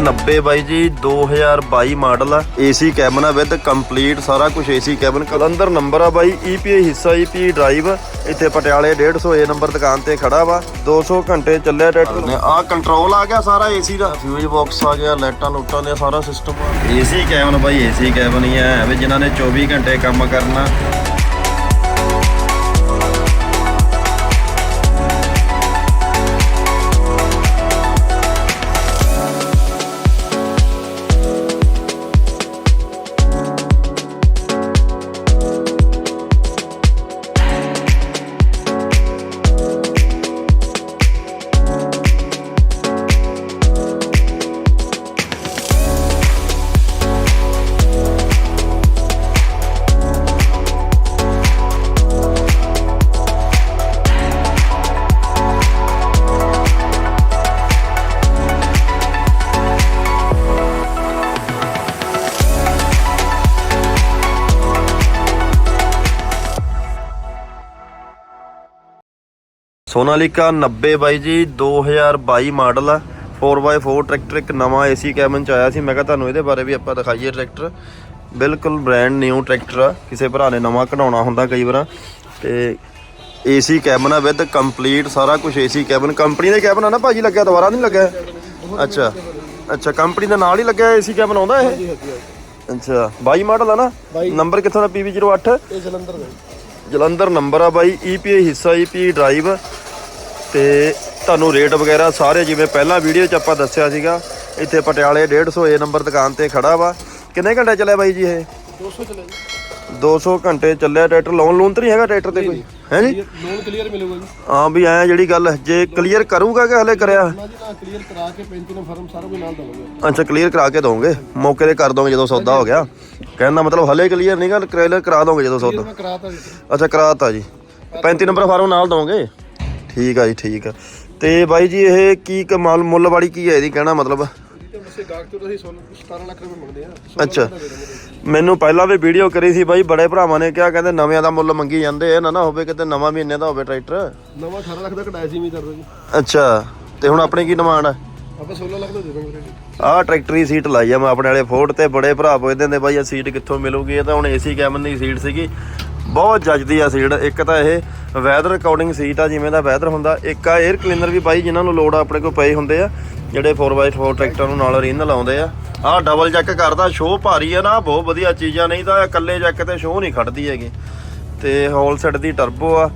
ਸੋਨਾਲੀਕਾ 90 ਬਾਈ ਜੀ 2022 ਮਾਡਲ ਆ। AC cabin ਆ ਵਿਦ ਕੰਪਲੀਟ ਸਾਰਾ ਕੁਝ ਏਸੀ ਕੈਬਨ। ਕਲੰਦਰ ਨੰਬਰ ਆ ਬਾਈ ਈਪੀਆਈ ਹਿੱਸਾ ਈਪੀ ਡਰਾਈਵ ਇੱਥੇ ਪਟਿਆਲੇ 150 ਏ ਨੰਬਰ ਦੁਕਾਨ ਤੇ ਖੜਾ ਵਾ। 200 ਘੰਟੇ ਚੱਲਿਆ ਟਰੈਕਟਰ ਨੇ ਆ ਕੰਟਰੋਲ ਆ ਗਿਆ ਸਾਰਾ ਏਸੀ ਦਾ। ਫਿਊਜ਼ ਬਾਕਸ ਆ ਗਿਆ ਲਾਈਟਾਂ ਲੂਟਾਂ ਦਾ ਸਾਰਾ ਸਿਸਟਮ ਆ। ਏਸੀ ਕੈਬਨ ਬਾਈ ਏਸੀ ਕੈਬਨ ਹੀ ਆ। ਵੀ ਜਿਨ੍ਹਾਂ ਨੇ 24 ਘੰਟੇ ਕੰਮ ਕਰਨਾ। ਸੋਨਾਲੀਕਾ 90 ਬਾਈ ਜੀ 2022 ਮਾਡਲ ਆ 4x4 ਟਰੈਕਟਰ ਇੱਕ ਨਵਾਂ ਏਸੀ ਕੈਬਨ ਚ ਆਇਆ ਸੀ। ਮੈਂ ਕਿਹਾ ਤੁਹਾਨੂੰ ਇਹਦੇ ਬਾਰੇ ਵੀ ਆਪਾਂ ਦਿਖਾਈਏ ਟਰੈਕਟਰ ਬਿਲਕੁਲ ਬ੍ਰਾਂਡ ਨਿਊ ਟਰੈਕਟਰ ਆ। ਕਿਸੇ ਭਰਾ ਨੇ ਨਵਾਂ ਕਢਾਉਣਾ ਹੁੰਦਾ ਕਈ ਵਾਰ। ਤੇ ਏਸੀ ਕੈਬਨ ਆ ਵਿਦ ਕੰਪਲੀਟ ਸਾਰਾ ਕੁਝ ਏਸੀ ਕੈਬਨ ਕੰਪਨੀ ਦਾ ਕੈਬਨ ਆ ਨਾ ਭਾਜੀ ਲੱਗਿਆ ਦੁਬਾਰਾ ਨਹੀਂ ਲੱਗਿਆ? ਅੱਛਾ ਅੱਛਾ ਕੰਪਨੀ ਦਾ ਨਾਲ ਹੀ ਲੱਗਿਆ ਏਸੀ ਕੈਬਨ ਆਉਂਦਾ ਇਹ? ਅੱਛਾ 22 ਮਾਡਲ ਆ ਨਾ? ਨੰਬਰ ਕਿੱਥੋਂ ਦਾ? PV08 ਇਹ ਜਲੰਧਰ ਦਾ ਜਲੰਧਰ ਨੰਬਰ ਆ ਬਾਈ। ਈਪੀਆਈ ਹਿੱਸਾ ਈਪੀ ਡਰਾਈਵ ਤੇ ਤੁਹਾਨੂੰ ਰੇਟ ਵਗੈਰਾ ਸਾਰੇ ਜਿਵੇਂ ਪਹਿਲਾਂ ਵੀਡੀਓ 'ਚ ਆਪਾਂ ਦੱਸਿਆ ਸੀਗਾ ਇੱਥੇ ਪਟਿਆਲੇ 150 ਏ ਨੰਬਰ ਦੁਕਾਨ ਤੇ ਖੜਾ ਵਾ। ਕਿੰਨੇ ਘੰਟੇ ਚੱਲਿਆ ਬਾਈ ਜੀ ਇਹ? 200 ਚਲੇ 200 ਘੰਟੇ ਚੱਲਿਆ ਟਰੈਕਟਰ ਲੋਨ ਲੋਨ ਤਾਂ ਨਹੀਂ ਹੈਗਾ ਟਰੈਕਟਰ ਤੇ ਕੋਈ? ਹੈ ਜੀ? ਲੋਨ ਕਲੀਅਰ ਮਿਲੂਗਾ ਜੀ। ਹਾਂ ਵੀ ਐ ਜਿਹੜੀ ਗੱਲ ਜੇ ਕਲੀਅਰ ਕਰੂਗਾ ਕਿ ਹਲੇ ਕਰਿਆ? ਨਾ ਜੀ ਨਾ ਕਲੀਅਰ ਕਰਾ ਕੇ 35 ਨੂੰ ਫਰਮ ਸਾਰਾ ਕੁਝ ਨਾਲ ਦਵਾਂਗੇ। ਅੱਛਾ ਕਲੀਅਰ ਕਰਾ ਕੇ ਦੋਗੇ ਮੌਕੇ ਤੇ ਕਰ ਦੋਗੇ ਜਦੋਂ ਸੌਦਾ ਹੋ ਗਿਆ। ਕਹਿਣ ਦਾ ਮਤਲਬ ਹਲੇ ਕਲੀਅਰ ਨਹੀਂ ਗਾ ਕਲੀਅਰ ਕਰਾ ਦੋਗੇ ਜਦੋਂ ਸੌਦਾ। ਜੀ। ਅੱਛਾ ਕਰਾਤਾ ਜੀ। 35 ਨੰਬਰ ਫਾਰਮ ਨਾਲ ਦੋਗੇ ਠੀਕ ਆ ਜੀ ਠੀਕ ਆ। ਤੇ ਬਾਈ ਜੀ ਇਹ ਕੀ ਕਮਾਲ ਮੁੱਲ ਵਾਲੀ ਕੀ ਹੈ ਇਹਦੀ ਕਹਿਣਾ ਮਤਲਬ? ਤੇ ਵਸੇ ਗਾਹਕ ਤੋਂ ਅਸੀਂ 17 ਲੱਖ ਰੁਪਏ ਮੰਗਦੇ ਆ ਅੱਛਾ। ਮੈਨੂੰ ਪਹਿਲਾਂ ਵੀ ਵੀਡੀਓ ਕਰੀ ਸੀ ਬਾਈ ਬੜੇ ਭਰਾਵਾਂ ਨੇ ਕਿਹਾ ਕਹਿੰਦੇ ਨਵਿਆਂ ਦਾ ਮੁੱਲ ਮੰਗੀ ਜਾਂਦੇ ਇਹ ਨਾ ਨਾ ਹੋਵੇ ਕਿਤੇ ਨਵਾਂ ਮਹੀਨੇ ਦਾ ਹੋਵੇ ਟਰੈਕਟਰ। ਨਵਾਂ 18 ਲੱਖ ਦਾ ਕਢਾਇਆ ਸੀ ਵੀ ਕਰਦਾ ਜੀ। ਅੱਛਾ ਤੇ ਹੁਣ ਆਪਣੀ ਕੀ ਡਿਮਾਂਡ ਆ? ਆਪਾਂ 16 ਲੱਖ ਦਾ ਦੇ ਦਾਂਗੇ ਆਹ ਟਰੈਕਟਰੀ ਸੀਟ ਲਾਈ ਆ ਮੈਂ ਆਪਣੇ ਵਾਲੇ ਫੋਰਡ ਤੇ ਬੜੇ ਭਰਾ ਪੁੱਛਦੇ ਨੇ ਬਾਈ ਇਹ ਸੀਟ ਕਿੱਥੋਂ ਮਿਲੂਗੀ? ਇਹ ਤਾਂ ਹੁਣ ਏਸੀ ਕੈਬਨ ਦੀ ਸੀਟ ਸੀਗੀ। ਬਹੁਤ ਜੱਜਦੀ ਆ ਸੀਟ। ਇੱਕ ਤਾਂ ਇਹ ਵੈਦਰ ਰਿਕਾਰਡਿੰਗ ਸੀਟ ਆ, ਜਿਵੇਂ ਦਾ ਵੈਦਰ ਹੁੰਦਾ। ਇੱਕ ਆ 에ਅਰ ਕਲੀਨਰ ਵੀ ਬਾਈ, ਜਿਨ੍ਹਾਂ ਨੂੰ ਲੋੜ ਆਪਣੇ ਕੋਲ ਪਏ ਹੁੰਦੇ ਆ। ਜਿਹੜੇ 4x4 ਟਰੈਕਟਰ ਨੂੰ ਨਾਲ ਰਿੰਨ ਲਾਉਂਦੇ ਆ। ਆਹ ਡਬਲ ਜੈਕ ਕਰਦਾ ਸ਼ੋਅ ਭਾਰੀ ਆ ਨਾ, ਬਹੁਤ ਵਧੀਆ ਚੀਜ਼ਾਂ। ਨਹੀਂ ਤਾਂ ਇਕੱਲੇ ਜੈਕ ਤੇ ਸ਼ੋਅ ਨਹੀਂ ਖੜਦੀ ਹੈਗੀ। ਤੇ ਹੌਲ ਸੈਟ ਦੀ ਟਰਬੋ ਆ।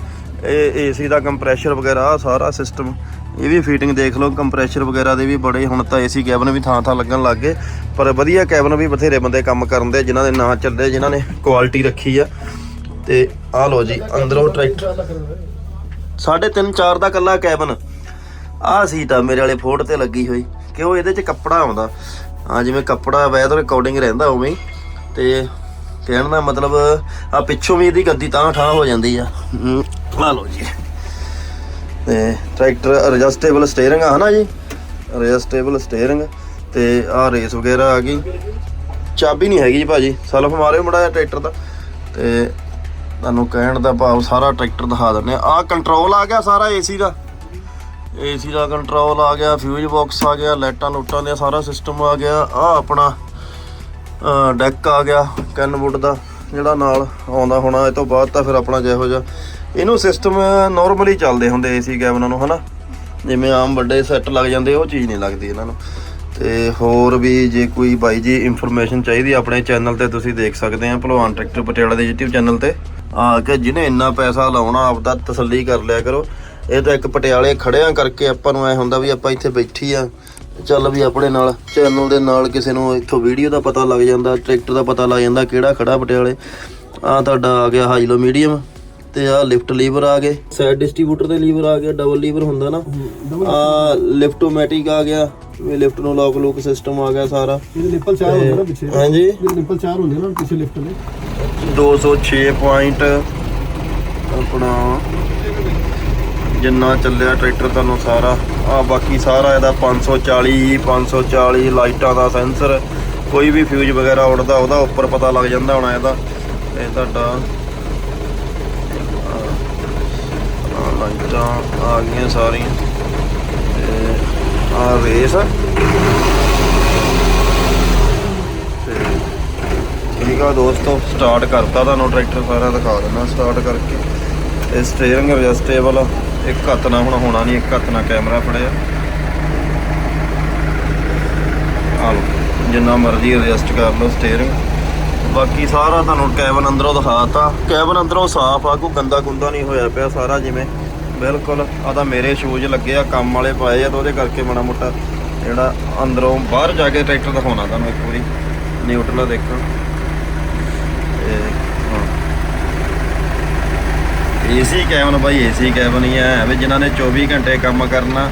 ਇਹ ਏਸੀ ਦਾ ਕੰਪਰੈਸ਼ਰ ਵਗੈਰਾ ਸਾਰਾ ਸਿਸਟਮ ਇਹ ਵੀ ਫੀਟਿੰਗ ਦੇਖ ਲਓ ਕੰਪਰੈਸ਼ਰ ਵਗੈਰਾ ਦੇ ਵੀ ਬੜੇ। ਹੁਣ ਤਾਂ ਏਸੀ ਕੈਬਨ ਵੀ ਥਾਂ ਥਾਂ ਲੱਗਣ ਲੱਗ ਗਏ। ਪਰ ਵਧੀਆ ਕੈਬਨ ਵੀ ਬਥੇਰੇ ਬੰਦੇ ਕੰਮ ਕਰਨ ਦੇ, ਜਿਨ੍ਹਾਂ ਦੇ ਨਾਂ ਚੱਲਦੇ, ਜਿਨ੍ਹਾਂ ਨੇ ਕੁਆਲਿਟੀ ਰੱਖੀ ਆ। ਤੇ ਆਹ ਲਓ ਜੀ ਅੰਦਰੋਂ ਟਰੈਕਟਰ। ਸਾਢੇ ਤਿੰਨ ਚਾਰ ਦਾ ਕੱਲਾ ਕੈਬਨ। ਆਹ ਸੀਟ ਆ ਮੇਰੇ ਵਾਲੇ ਫੋਟ ਤੇ ਲੱਗੀ ਹੋਈ ਕਿਉਂ ਇਹਦੇ 'ਚ ਕੱਪੜਾ ਆਉਂਦਾ? ਆ ਜਿਵੇਂ ਕੱਪੜਾ ਵੈਦਰ ਅਕੋਰਡਿੰਗ ਰਹਿੰਦਾ ਉਵੇਂ ਹੀ ਤੇ ਕਹਿਣ ਦਾ ਮਤਲਬ ਆ ਪਿੱਛੋਂ ਵੀ ਇਹਦੀ ਗੱਦੀ ਤਾਂ ਠਾਹ ਹੋ ਜਾਂਦੀ ਆ। ਹਮ, ਆਹ ਲਓ ਜੀ। ਤੇ ਟਰੈਕਟਰ ਐਡਜਸਟੇਬਲ ਸਟੀਅਰਿੰਗ ਆ ਹਨਾ ਜੀ? ਐਡਜਸਟੇਬਲ ਸਟੀਅਰਿੰਗ ਤੇ ਆ ਰੇਸ ਵਗੈਰਾ ਆ ਗਈ। ਚਾਬੀ ਨਹੀਂ ਹੈਗੀ ਜੀ ਭਾਜੀ ਸਲਫ ਮਾਰਿਓ ਮੜਾ ਜਿਹਾ ਟਰੈਕਟਰ ਦਾ। ਤੇ ਤੁਹਾਨੂੰ ਕਹਿਣ ਦਾ ਭਾਵ ਸਾਰਾ ਟਰੈਕਟਰ ਦਿਖਾ ਦਿੰਦੇ ਆ ਆਹ ਕੰਟਰੋਲ ਆ ਗਿਆ ਸਾਰਾ ਏਸੀ ਦਾ। ਏਸੀ ਦਾ ਕੰਟਰੋਲ ਆ ਗਿਆ ਫਿਊਜ਼ ਬਾਕਸ ਆ ਗਿਆ, ਲਾਈਟਾਂ ਲੁੱਟਾਂ ਦਾ ਸਾਰਾ ਸਿਸਟਮ ਆ ਗਿਆ। ਆ ਆਪਣਾ ਡੈਕ ਆ ਗਿਆ ਕੈਨਵੁੱਡ ਦਾ, ਜਿਹੜਾ ਨਾਲ ਆਉਂਦਾ ਹੋਣਾ, ਇਹ ਤੋਂ ਬਾਅਦ ਤਾਂ ਫਿਰ ਆਪਣਾ ਜਿਹੋ ਜਿਹਾ ਇਹਨੂੰ ਸਿਸਟਮ ਨਾਰਮਲੀ ਚੱਲਦੇ ਹੁੰਦੇ ਏਸੀ ਕੈਬਨਾਂ ਨੂੰ, ਹਨਾ? ਜਿਵੇਂ ਆਮ ਵੱਡੇ ਸੈੱਟ ਲੱਗ ਜਾਂਦੇ, ਉਹ ਚੀਜ਼ ਨਹੀਂ ਲੱਗਦੀ ਇਹਨਾਂ ਨੂੰ। ਤੇ ਹੋਰ ਵੀ ਜੇ ਕੋਈ ਬਾਈ ਜੀ ਇਨਫੋਰਮੇਸ਼ਨ ਚਾਹੀਦੀ, ਆਪਣੇ ਚੈਨਲ ਤੇ ਤੁਸੀਂ ਦੇਖ ਸਕਦੇ ਆ, ਭਲਵਾਨ ਟਰੈਕਟਰ ਪਟਿਆਲਾ ਦੇ YouTube ਚੈਨਲ ਤੇ। ਆ ਕੇ ਜਿਹਨੇ ਇੰਨਾ ਪੈਸਾ ਲਾਉਣਾ ਆਪਦਾ ਤਸੱਲੀ ਕਰ ਲਿਆ ਕਰੋ। ਇਹ ਤਾਂ ਇੱਕ ਪਟਿਆਲੇ ਖੜਿਆਂ ਕਰਕੇ ਆਪਾਂ ਨੂੰ ਐ ਹੁੰਦਾ ਵੀ ਆਪਾਂ ਇੱਥੇ ਬੈਠੀ ਆ। ਚੱਲ ਵੀ ਆਪਣੇ ਨਾਲ ਚੈਨਲ ਦੇ ਨਾਲ ਕਿਸੇ ਨੂੰ ਇੱਥੋਂ ਵੀਡੀਓ ਦਾ ਪਤਾ ਲੱਗ ਜਾਂਦਾ ਟਰੈਕਟਰ ਦਾ ਪਤਾ ਲੱਗ ਜਾਂਦਾ ਕਿਹੜਾ ਖੜਾ ਪਟਿਆਲੇ। ਆ ਤੁਹਾਡਾ ਆ ਗਿਆ ਹਾਈਲੋ ਮੀਡੀਅਮ ਤੇ ਆ ਲਿਫਟ ਲੀਵਰ ਆ ਗਏ। ਸਾਈਡ ਡਿਸਟ੍ਰੀਬਿਊਟਰ ਦੇ ਲੀਵਰ ਆ ਗਿਆ ਡਬਲ ਲੀਵਰ ਹੁੰਦਾ ਨਾ। ਆ ਲਿਫਟੋਮੈਟਿਕ ਆ ਗਿਆ ਇਹ ਲਿਫਟ ਨੂੰ ਲੌਕ ਲੂਕ ਸਿਸਟਮ ਆ ਗਿਆ ਸਾਰਾ। ਇਹਦੇ ਨਿੱਪਲ ਚਾਰ ਹੁੰਦੇ ਨਾ ਪਿੱਛੇ। ਹਾਂਜੀ। ਨਿੱਪਲ ਚਾਰ ਹੁੰਦੇ ਨਾ ਪਿੱਛੇ ਲਿਫਟ ਨੇ 206 ਪੁਆਇੰਟ ਆਪਣਾ ਜਿੰਨਾ ਚੱਲਿਆ ਟਰੈਕਟਰ ਤੁਹਾਨੂੰ ਸਾਰਾ। ਆ ਬਾਕੀ ਸਾਰਾ ਇਹਦਾ 540 540 ਲਾਈਟਾਂ ਦਾ ਸੈਂਸਰ, ਕੋਈ ਵੀ ਫਿਊਜ਼ ਵਗੈਰਾ ਉੜਦਾ ਉਹਦਾ ਉੱਪਰ ਪਤਾ ਲੱਗ ਜਾਂਦਾ ਹੋਣਾ ਇਹਦਾ। ਇਹ ਤੁਹਾਡਾ ਲਾਈਟਾਂ ਆ ਗਈਆਂ ਸਾਰੀਆਂ। ਤੇ ਆ। ਰੇਸ ਠੀਕ ਆ ਦੋਸਤੋ ਸਟਾਰਟ ਕਰਤਾ ਤੁਹਾਨੂੰ ਟਰੈਕਟਰ ਸਾਰਾ ਦਿਖਾ ਦਿੰਦਾ ਸਟਾਰਟ ਕਰਕੇ। ਇਹ ਸਟੀਅਰਿੰਗ ਐਡਜਸਟੇਬਲ ਇੱਕ ਹੱਥ ਨਾਲ ਹੁਣ ਹੋਣਾ ਨਹੀਂ, ਇੱਕ ਹੱਥ ਨਾਲ ਕੈਮਰਾ ਫੜਿਆ। ਆ ਲਓ, ਜਿੰਨਾ ਮਰਜ਼ੀ ਐਡਜਸਟ ਕਰ ਲਓ ਸਟੀਅਰਿੰਗ ਬਾਕੀ ਸਾਰਾ ਤੁਹਾਨੂੰ ਕੈਬਨ ਅੰਦਰੋਂ ਦਿਖਾਤਾ। ਕੈਬਨ ਅੰਦਰੋਂ ਸਾਫ਼ ਆ, ਕੋਈ ਗੰਦਾ ਗੁੰਦਾ ਨਹੀਂ ਹੋਇਆ ਪਿਆ ਸਾਰਾ ਜਿਵੇਂ। ਬਿਲਕੁਲ ਆ ਤਾਂ ਮੇਰੇ ਸ਼ੂਜ਼ ਲੱਗੇ ਆ, ਕੰਮ ਵਾਲੇ ਪਾਏ ਆ ਤਾਂ ਉਹਦੇ ਕਰਕੇ ਮਾੜਾ ਮੋਟਾ ਜਿਹੜਾ ਅੰਦਰੋਂ ਬਾਹਰ ਜਾ ਕੇ ਟਰੈਕਟਰ ਦਿਖਾਉਣਾ ਤੁਹਾਨੂੰ ਇੱਕ ਵਾਰੀ। ਨਿਊਟਰਲ ਦੇਖੋ। ਏਸੀ ਕੈਬਨ ਬਾਈ ਏਸੀ ਕੈਬਨ ਹੀ ਹੈ। ਵੀ ਜਿਨ੍ਹਾਂ ਨੇ 24 ਘੰਟੇ ਕੰਮ ਕਰਨਾ,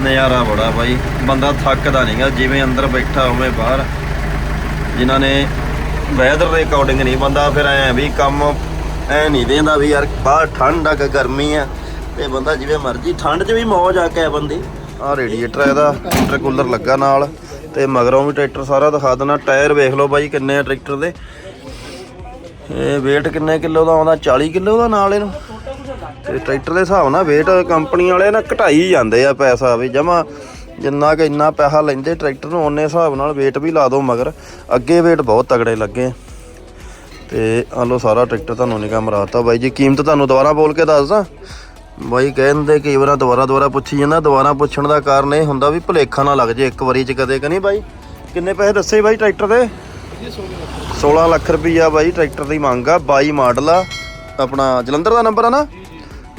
ਨਜ਼ਾਰਾ ਬੜਾ ਬਾਈ। ਬੰਦਾ ਥੱਕਦਾ ਨਹੀਂਗਾ ਜਿਵੇਂ ਅੰਦਰ ਬੈਠਾ ਹੋਵੇ ਬਾਹਰ। ਜਿਨ੍ਹਾਂ ਨੇ ਵੈਦਰ ਦੇ ਅਕੋਰਡਿੰਗ ਨਹੀਂ, ਬੰਦਾ ਫਿਰ ਐ ਵੀ ਕੰਮ ਐ ਨਹੀਂ ਦੇਂਦਾ ਵੀ ਯਾਰ, ਬਾਹਰ ਠੰਡ ਆ, ਗਰਮੀ ਆ। ਤੇ ਬੰਦਾ ਜਿਵੇਂ ਮਰਜ਼ੀ, ਠੰਡ 'ਚ ਵੀ ਮੌਜ ਆ ਕੇ ਦੀ। ਆ ਰੇਡੀਏਟਰ ਇਹਦਾ ਇੰਟਰਕੂਲਰ ਲੱਗਾ ਨਾਲ। ਤੇ ਮਗਰੋਂ ਵੀ ਟਰੈਕਟਰ ਸਾਰਾ ਦਿਖਾ ਦੇਣਾ ਟਾਇਰ ਵੇਖ ਲਓ ਬਾਈ, ਕਿੰਨੇ ਆ ਟਰੈਕਟਰ ਦੇ। ਇਹ weight ਕਿੰਨੇ ਕਿਲੋ ਦਾ ਆਉਂਦਾ? 40 ਕਿਲੋ ਦਾ ਨਾਲ ਇਹਨੂੰ? ਤੇ ਟਰੈਕਟਰ ਦੇ ਹਿਸਾਬ ਨਾਲ weight ਕੰਪਨੀ ਵਾਲੇ ਨਾ ਘਟਾਈ ਜਾਂਦੇ ਆ ਪੈਸਾ ਵੀ, ਜਮਾ ਜਿੰਨਾ ਕਿ ਇੰਨਾ ਪੈਸਾ ਲੈਂਦੇ ਟਰੈਕਟਰ ਨੂੰ, ਉਹਨੇ ਹਿਸਾਬ ਨਾਲ weight ਵੀ ਲਾ ਦਿਓ ਮਗਰ। ਅੱਗੇ weight ਬਹੁਤ ਤਗੜੇ ਲੱਗੇ। ਤੇ ਆ ਲੋ ਸਾਰਾ ਟਰੈਕਟਰ ਤੁਹਾਨੂੰ ਨਿਗਾਹ ਮਰਾਤਾ। ਬਾਈ ਜੀ, ਕੀਮਤ ਤੁਹਾਨੂੰ ਦੁਬਾਰਾ ਬੋਲ ਕੇ ਦੱਸਦਾ। ਬਾਈ ਕਹਿੰਦੇ ਕਈ ਵਾਰ ਦੁਬਾਰਾ ਦੁਬਾਰਾ ਪੁੱਛੀ ਜਾਂਦਾ। ਦੁਬਾਰਾ ਪੁੱਛਣ ਦਾ ਕਾਰਨ ਇਹ ਹੁੰਦਾ ਵੀ ਭੁਲੇਖਾ ਨਾ ਲੱਗ ਜੇ ਇੱਕ ਵਾਰੀ ਚ ਕਦੇ ਕਨੀ ਬਾਈ? ਕਿੰਨੇ ਪੈਸੇ ਦੱਸੇ ਬਾਈ ਟਰੈਕਟਰ ਦੇ? 16 ਲੱਖ ਰੁਪਈਆ ਬਾਈ, ਟਰੈਕਟਰ ਦੀ ਮੰਗ ਆ 22 ਮਾਡਲ ਆ। ਆਪਣਾ ਜਲੰਧਰ ਦਾ ਨੰਬਰ ਆ ਨਾ?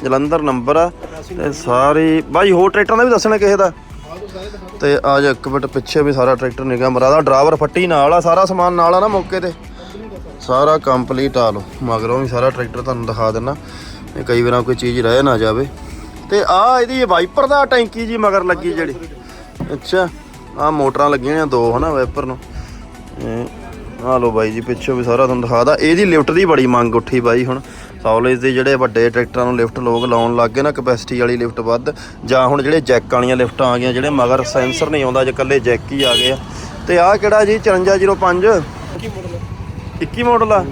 ਜਲੰਧਰ ਨੰਬਰ ਆ। ਤੇ ਸਾਰੀ, ਬਾਈ ਹੋਰ ਟਰੈਕਟਰਾਂ ਦਾ ਵੀ ਦੱਸਣਾ ਕਿਸੇ ਦਾ? ਤੇ ਆ ਜਾ ਇੱਕ ਮਿੰਟ ਪਿੱਛੇ ਵੀ ਸਾਰਾ ਟਰੈਕਟਰ ਨਿਗਾ ਮਰਾਦਾ ਡਰਾਈਵਰ ਫੱਟੀ ਨਾਲ ਆ, ਸਾਰਾ ਸਮਾਨ ਨਾਲ ਆ ਨਾ ਮੌਕੇ ਤੇ। ਸਾਰਾ ਕੰਪਲੀਟ ਆ ਲੋ ਮਗਰੋਂ ਵੀ ਸਾਰਾ ਟਰੈਕਟਰ ਤੁਹਾਨੂੰ ਦਿਖਾ ਦਿੰਨਾ। ਇਹ ਕਈ ਵਾਰ ਕੋਈ ਚੀਜ਼ ਰਹਿ ਨਾ ਜਾਵੇ। ਤੇ ਆ ਇਹਦੀ ਵਾਈਪਰ ਦਾ ਟੈਂਕੀ ਜੀ ਮਗਰ ਲੱਗੀ ਜਿਹੜੀ। ਅੱਛਾ। ਆ ਮੋਟਰਾਂ ਲੱਗੀਆਂ ਨੇ ਦੋ ਹਨਾ ਵਾਈਪਰ ਨੂੰ। ਆ ਲੋ ਬਾਈ ਜੀ ਪਿੱਛੋਂ ਵੀ ਸਾਰਾ ਤੁਹਾਨੂੰ ਦਿਖਾਦਾ ਇਹਦੀ ਲਿਫਟ ਦੀ ਬੜੀ ਮੰਗ ਉੱਠੀ ਬਾਈ ਹੁਣ। ਸੌਲੇਜ ਦੇ ਜਿਹੜੇ ਵੱਡੇ ਟਰੈਕਟਰਾਂ ਨੂੰ ਲਿਫਟ ਲੋਕ ਲਾਉਣ ਲੱਗ ਗਏ ਨਾ ਕਪੈਸਿਟੀ ਵਾਲੀ ਲਿਫਟ ਵੱਧ। ਜਾਂ ਹੁਣ ਜਿਹੜੇ ਜੈਕ ਵਾਲੀਆਂ ਲਿਫਟਾਂ ਆ ਗਈਆਂ ਜਿਹੜੇ ਮਗਰ ਸੈਂਸਰ ਨਹੀਂ ਆਉਂਦਾ ਜੇ ਇਕੱਲੇ ਜੈਕ ਹੀ ਆ ਗਏ ਆ। ਤੇ ਆ ਕਿਹੜਾ ਜੀ 5405 21 ਮਾਡਲ ਆ।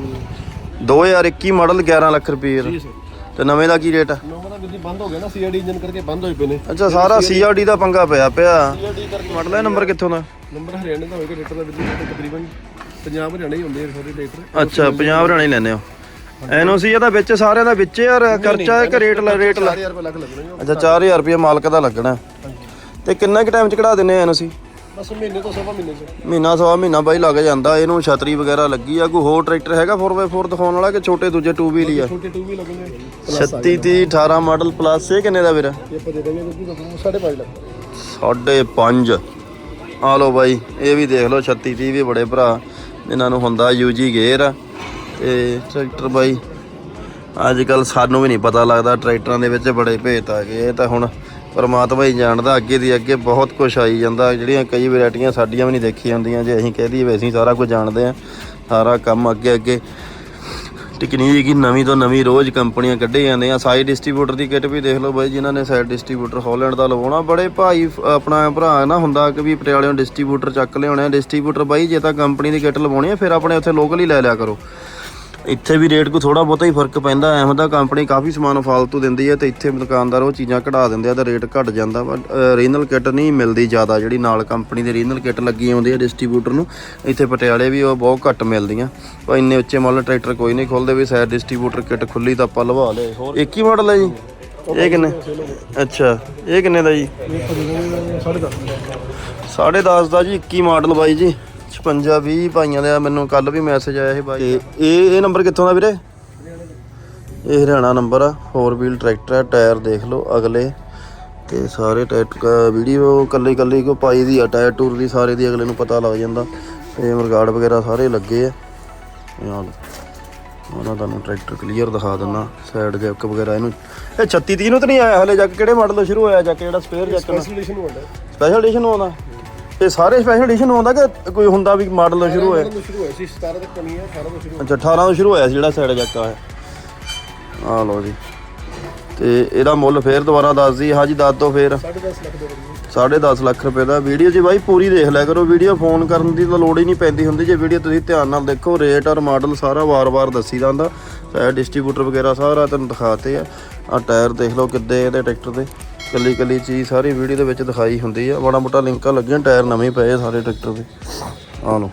2021 ਮਾਡਲ 11 ਲੱਖ ਰੁਪਏ ਦਾ। ਤੇ ਨਵੇਂ ਦਾ ਕੀ ਰੇਟ ਆ? ਨੋਮਾ ਦਾ ਬਿਜਲੀ ਬੰਦ ਹੋ ਗਿਆ ਨਾ ਸੀਆਰਡੀ ਇੰਜਨ ਕਰਕੇ ਬੰਦ ਹੋਏ ਪਏ ਨੇ। ਅੱਛਾ ਸਾਰਾ ਸੀਆਰਡੀ ਦਾ ਪੰਗਾ ਪਿਆ ਪਿਆ। ਸੀਆਰਡੀ ਕਰਕੇ ਮਾਡਲ ਹੈ ਨੰਬਰ ਕਿੱਥੋਂ ਦਾ? ਨੰਬਰ ਹਰਿਆਣੇ ਦਾ ਹੋਏਗਾ ਰੇਟਰ ਦਾ ਬਿਜਲੀ ਦਾ ਤਕਰੀਬਨ ਪੰਜਾਬ ਹਰਿਆਣਾ ਹੀ ਹੁੰਦੇ ਆ ਸਾਰੇ ਰੇਟਰ ਅੱਛਾ ਪੰਜਾਬ ਹਰਿਆਣਾ ਹੀ ਲੈਨੇ ਹੋ? ਐਨਓਸੀ ਇਹਦਾ ਵਿੱਚ ਸਾਰਿਆਂ ਦਾ ਵਿੱਚ ਯਾਰ ਖਰਚਾ ਹੈ ਕਿ ਰੇਟ ਲਾ ਰੇਟ ਲਾ 4000 ਰੁਪਏ ਲੱਖ ਲੱਗਣੇ ਅੱਛਾ 4000 ਰੁਪਏ ਮਾਲਕ ਦਾ ਲੱਗਣਾ। ਤੇ ਕਿੰਨਾ ਕੁ ਟਾਈਮ ਚ ਕਢਾ ਦਿੰਨੇ ਐਨਓਸੀ ਬਸ ਮਹੀਨੇ ਤੋਂ ਸਵਾ ਮਹੀਨੇ ਚ। ਮਹੀਨਾ ਸਵਾ ਮਹੀਨਾ ਬਾਈ ਲੱਗ ਜਾਂਦਾ। ਇਹਨੂੰ ਛਤਰੀ ਵਗੈਰਾ ਲੱਗੀ ਆ। ਕੋਈ ਹੋਰ ਟਰੈਕਟਰ ਹੈਗਾ 4x4 ਦਿਖਾਉਣ ਵਾਲਾ ਕਿ ਛੋਟੇ ਦੂਜੇ 2 ਵੀਲ ਹੀ ਆ? ਛੋਟੇ ਟੂ ਵੀ ਲੱਗਣਗੇ 36 30 18 ਮਾਡਲ ਪਲੱਸ ਇਹ ਕਿੰਨੇ ਦਾ ਵੀਰ? ਇਹ ਆਪਾਂ ਦੇ ਦਾਂਗੇ ਕਿਉਂਕਿ ਤੁਹਾਨੂੰ। 5.5 ਲੱਖ। ਸਾਢੇ 5 ਆ ਲੋ ਬਾਈ ਇਹ ਵੀ ਦੇਖ ਲਓ 36 30 ਵੀ ਬੜੇ ਭਰਾ। ਇਹਨਾਂ ਨੂੰ ਹੁੰਦਾ ਯੂਜੀ ਗੇਅਰ ਆ, ਤੇ ਟਰੈਕਟਰ ਬਾਈ ਅੱਜ ਕੱਲ ਸਾਨੂੰ ਵੀ ਨਹੀਂ ਪਤਾ ਲੱਗਦਾ ਟਰੈਕਟਰਾਂ ਦੇ ਵਿੱਚ ਬੜੇ ਭੇਤ ਆ ਗਏ ਇਹ ਤਾਂ ਹੁਣ ਪਰਮਾਤਮਾ ਹੀ ਜਾਣਦਾ, ਅੱਗੇ ਦੀ ਅੱਗੇ ਬਹੁਤ ਕੁਝ ਆਈ ਜਾਂਦਾ, ਜਿਹੜੀਆਂ ਕਈ ਵੈਰਾਈਟੀਆਂ ਸਾਡੀਆਂ ਵੀ ਨਹੀਂ ਦੇਖੀ ਜਾਂਦੀਆਂ ਜੇ ਅਸੀਂ ਕਹਿ ਦਈਏ ਵੀ ਅਸੀਂ ਸਾਰਾ ਕੁਝ ਜਾਣਦੇ ਆ, ਸਾਰਾ ਕੰਮ ਅੱਗੇ ਅੱਗੇ ਟੈਕਨੀਕ ਹੀ ਨਵੀਂ ਤੋਂ ਨਵੀਂ ਰੋਜ਼ ਕੰਪਨੀਆਂ ਕੱਢੇ ਜਾਂਦੇ ਆ। ਸਾਈਡ ਡਿਸਟ੍ਰੀਬਿਊਟਰ ਦੀ ਕਿੱਟ ਵੀ ਦੇਖ ਲਓ ਬਾਈ, ਜਿਨ੍ਹਾਂ ਨੇ ਸਾਈਡ ਡਿਸਟ੍ਰੀਬਿਊਟਰ ਹਾਲੈਂਡ ਦਾ ਲਵਾਉਣਾ। ਬੜੇ ਭਾਈ ਆਪਣਾ ਭਰਾ ਨਾ ਹੁੰਦਾ ਕਿ ਵੀ ਪਟਿਆਲਿਓਂ ਡਿਸਟ੍ਰੀਬਿਊਟਰ ਚੱਕ ਲਿਆਉਣੇ ਆ। ਡਿਸਟ੍ਰੀਬਿਊਟਰ ਬਾਈ, ਜੇ ਤਾਂ ਕੰਪਨੀ ਦੀ ਕਿੱਟ ਲਵਾਉਣੀ ਆ, ਫਿਰ ਆਪਣੇ ਉੱਥੇ ਲੋਕਲ ਹੀ ਲੈ ਲਿਆ ਕਰੋ। ਇੱਥੇ ਵੀ ਰੇਟ ਕੋ ਥੋੜਾ ਬਹੁਤਾ ਹੀ ਫ਼ਰਕ ਪੈਂਦਾ ਐ ਹੁੰਦਾ ਕੰਪਨੀ ਕਾਫੀ ਸਮਾਨ ਫਾਲਤੂ ਦਿੰਦੀ ਹੈ ਤੇ ਇੱਥੇ ਦੁਕਾਨਦਾਰ ਉਹ ਚੀਜ਼ਾਂ ਕਢਾ ਦਿੰਦੇ ਆ ਤਾਂ ਰੇਟ ਘਟ ਜਾਂਦਾ ਵਾ। ਰੀਜਨਲ ਕਿੱਟ ਨਹੀਂ ਮਿਲਦੀ ਜ਼ਿਆਦਾ ਜਿਹੜੀ ਨਾਲ ਕੰਪਨੀ ਦੀ ਰੀਜਨਲ ਕਿੱਟ ਲੱਗੀ ਆਉਂਦੀ ਹੈ ਡਿਸਟ੍ਰੀਬਿਊਟਰ ਨੂੰ ਇੱਥੇ ਪਟਿਆਲੇ ਵੀ ਉਹ ਬਹੁਤ ਘੱਟ ਮਿਲਦੀਆਂ। ਪਰ ਇੰਨੇ ਉੱਚੇ ਮਾਡਲ ਟਰੈਕਟਰ ਕੋਈ ਨਹੀਂ ਖੋਲਦੇ ਵੀ ਸਾਈਡ ਡਿਸਟ੍ਰੀਬਿਊਟਰ ਕਿੱਟ ਖੁੱਲੀ ਤਾਂ ਆਪਾਂ ਲਵਾ ਹੋਰ? ਇੱਕ ਹੀ ਮਾਡਲ ਹੈ ਜੀ? ਇਹ ਕਿੰਨੇ? ਅੱਛਾ ਇਹ ਕਿੰਨੇ ਦਾ ਜੀ? ਇਹ ਆਪਾਂ ਦੇ ਦਾਂਗੇ 10.5 ਸਾਢੇ 10 ਦਾ ਜੀ 21 ਮਾਡਲ ਬਾਈ ਜੀ। 56 20 ਭਾਈਆਂ ਦਾ ਮੈਨੂੰ ਕੱਲ ਵੀ ਮੈਸੇਜ ਆਇਆ ਸੀ ਬਾਈ ਤੇ ਇਹ ਇਹ ਨੰਬਰ ਕਿੱਥੋਂ ਦਾ ਵੀਰੇ? ਇਹ ਹਰਿਆਣਾ ਨੰਬਰ ਆ 4 ਵੀਲ ਟਰੈਕਟਰ ਹੈ ਟਾਇਰ ਦੇਖ ਲਓ ਅਗਲੇ। ਤੇ ਸਾਰੇ ਟਾਇਰ ਵੀਡੀਓ ਕੱਲੀ ਕੱਲੀ ਕੋ ਪਾਈ ਦੀ ਆ ਟਾਇਰ ਟੂਰ ਦੀ ਸਾਰੇ ਦੀ ਅਗਲੇ ਨੂੰ ਪਤਾ ਲੱਗ ਜਾਂਦਾ। ਤੇ ਮਰਗਾੜ ਵਗੈਰਾ ਸਾਰੇ ਲੱਗੇ ਆ। ਆ ਲਓ। ਉਹਨਾਂ ਤੁਹਾਨੂੰ ਟਰੈਕਟਰ ਕਲੀਅਰ ਦਿਖਾ ਦਿੰਦਾ ਸਾਈਡ ਜੈਕ ਵਗੈਰਾ ਇਹਨੂੰ। ਇਹ 36 30 ਨੂੰ ਤਾਂ ਨਹੀਂ ਆਇਆ ਹਲੇ ਜੱਕ ਕਿਹੜੇ ਮਾਡਲ ਤੋਂ ਸ਼ੁਰੂ ਹੋਇਆ ਜੱਕ ਜਿਹੜਾ ਸਪੇਅਰ ਜੱਕ ਨਾਲ ਸਪੈਸ਼ਲਾਈਜੇਸ਼ਨ ਹੋਣਾ ਸਪੈਸ਼ਲ ਐਡੀਸ਼ਨ ਆਉਂਦਾ। ਇਹ ਸਾਰੇ ਸਪੈਸ਼ਲ ਐਡੀਸ਼ਨ ਆਉਂਦਾ ਕਿ ਕੋਈ ਹੁੰਦਾ ਵੀ ਮਾਡਲ ਸ਼ੁਰੂ ਹੋਇਆ? ਸ਼ੁਰੂ ਹੋਇਆ ਸੀ 17 ਤੱਕ ਕਮੀ ਹੈ 18 ਤੋਂ ਸ਼ੁਰੂ ਅੱਛਾ 18 ਤੋਂ ਸ਼ੁਰੂ ਹੋਇਆ ਸੀ ਜਿਹੜਾ ਸਾਈਡ ਜੱਕਾ ਹੈ ਆ ਲਓ ਜੀ। ਤੇ ਇਹਦਾ ਮੁੱਲ ਫੇਰ ਦੁਬਾਰਾ ਦੱਸ ਦੀ ਹਾਂਜੀ ਦੱਸ ਦਿਓ ਫੇਰ। 10.5 ਲੱਖ ਦੇ ਰਹੀ 10.5 ਲੱਖ ਰੁਪਏ ਦਾ ਵੀਡੀਓ ਜੀ ਬਾਈ ਪੂਰੀ ਦੇਖ ਲਿਆ ਕਰੋ। ਵੀਡੀਓ ਫੋਨ ਕਰਨ ਦੀ ਤਾਂ ਲੋੜ ਹੀ ਨਹੀਂ ਪੈਂਦੀ ਹੁੰਦੀ। ਜੇ ਵੀਡੀਓ ਤੁਸੀਂ ਧਿਆਨ ਨਾਲ ਦੇਖੋ ਰੇਟ ਔਰ ਮਾਡਲ ਸਾਰਾ ਵਾਰ-ਵਾਰ ਹੁੰਦਾ ਸਾਈਡ ਡਿਸਟ੍ਰੀਬਿਊਟਰ ਵਗੈਰਾ ਸਾਰਾ ਤੁਹਾਨੂੰ ਦਿਖਾਤੇ ਆ। ਆ ਟਾਇਰ ਦੇਖ ਲਓ ਕਿੱਦੇ ਇਹਦੇ ਟਰੈਕਟਰ ਦੇ। ਕੱਲੀ ਕੱਲੀ ਚੀਜ਼ ਸਾਰੀ ਵੀਡੀਓ ਦੇ ਵਿੱਚ ਦਿਖਾਈ ਹੁੰਦੀ ਆ। ਬੜਾ ਮੋਟਾ ਲਿੰਕਾਂ ਲੱਗੀਆਂ ਟਾਇਰ ਨਵੇਂ ਪਏ ਆ ਸਾਰੇ ਟਰੈਕਟਰ ਦੇ। ਆ ਲਓ।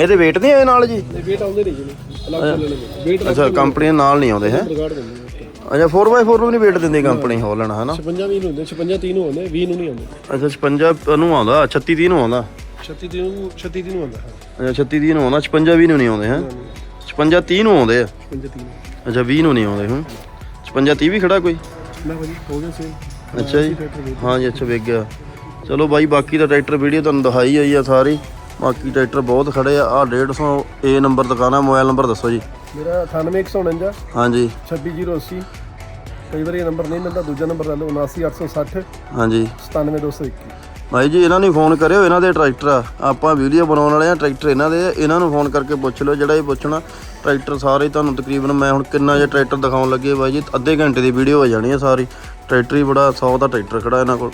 ਇਹਦੇ weight ਨਹੀਂ ਆਏ ਨਾਲ ਜੀ? ਵੇਟ ਆਉਂਦੇ ਨਹੀਂ ਜੀ। ਅਲੱਗ ਤੋਂ ਲੈਣੇ ਵੇਟ ਅੱਛਾ ਕੰਪਨੀ ਨਾਲ ਨਹੀਂ ਆਉਂਦੇ ਹੈ? ਰਿਕਾਰਡ ਦਿੰਦੇ ਨੇ ਅੱਛਾ 4x4 ਨੂੰ ਨਹੀਂ weight ਦਿੰਦੀ ਕੰਪਨੀ ਹੋਲਣ ਹਨਾ? 56 20 ਨੂੰ ਹੁੰਦੇ। 56 30 ਨੂੰ ਹੁੰਦੇ 20 ਨੂੰ ਨਹੀਂ ਆਉਂਦੇ। ਅੱਛਾ 56 ਨੂੰ ਆਉਂਦਾ। 36 30 ਨੂੰ ਆਉਂਦਾ? 36 30 ਨੂੰ 36 30 ਨੂੰ ਆਉਂਦਾ ਹਾਂ। ਅੱਛਾ 36 30 ਨੂੰ ਆਉਂਦਾ। 56 20 ਨੂੰ ਨਹੀਂ ਆਉਂਦੇ ਹੈ? 56 30 ਨੂੰ ਆਉਂਦੇ ਆ? 56 30 ਨੂੰ। ਅੱਛਾ 20 ਨੂੰ ਨਹੀਂ ਆਉਂਦੇ ਹੂੰ? 56 30 ਵੀ ਖੜਾ ਕੋਈ? ਨਾ ਭਾਜੀ ਹੋ ਗਿਆ ਸੇਲ ਅੱਛਾ ਜੀ। ਹਾਂ ਜੀ ਅੱਛਾ ਵੇਖ ਗਿਆ। ਚਲੋ ਬਾਈ ਬਾਕੀ ਦਾ ਟਰੈਕਟਰ ਵੀਡੀਓ ਤੁਹਾਨੂੰ ਦਿਖਾਈ ਹੋਈ ਆ ਸਾਰੀ। ਬਾਕੀ ਟਰੈਕਟਰ ਬਹੁਤ ਖੜੇ ਆ। ਆ 150 ਏ ਨੰਬਰ ਦੁਕਾਨ ਮੋਬਾਈਲ ਨੰਬਰ ਦੱਸੋ ਜੀ। ਮੇਰਾ 98149 ਹਾਂਜੀ। 26080 ਕਈ ਵਾਰੀ ਇਹ ਨੰਬਰ ਨਹੀਂ ਮਿਲਦਾ ਦੂਜਾ ਨੰਬਰ ਲੈ ਲਓ 79860 ਹਾਂਜੀ। 97221 ਭਾਈ ਜੀ ਇਹਨਾਂ ਨੂੰ ਫੋਨ ਕਰਿਓ ਇਹਨਾਂ ਦੇ ਟਰੈਕਟਰ ਆ। ਆਪਾਂ ਵੀਡੀਓ ਬਣਾਉਣ ਵਾਲੇ ਆ ਟਰੈਕਟਰ ਇਹਨਾਂ ਦੇ ਆ। ਇਹਨਾਂ ਨੂੰ ਫੋਨ ਕਰਕੇ ਪੁੱਛ ਲਓ ਜਿਹੜਾ ਇਹ ਪੁੱਛਣਾ ਟਰੈਕਟਰ ਸਾਰੇ ਤੁਹਾਨੂੰ ਤਕਰੀਬਨ ਮੈਂ ਹੁਣ ਕਿੰਨਾ ਜਿਹਾ ਟਰੈਕਟਰ ਦਿਖਾਉਣ ਲੱਗੇ ਬਾਈ ਜੀ। ਅੱਧੇ ਘੰਟੇ ਦੀ ਵੀਡੀਓ ਹੋ ਜਾਣੀ ਆ ਸਾਰੀ। ਟਰੈਕਟਰ ਹੀ ਬੜਾ 100 ਦਾ ਟਰੈਕਟਰ ਖੜਾ ਇਹਨਾਂ ਕੋਲ।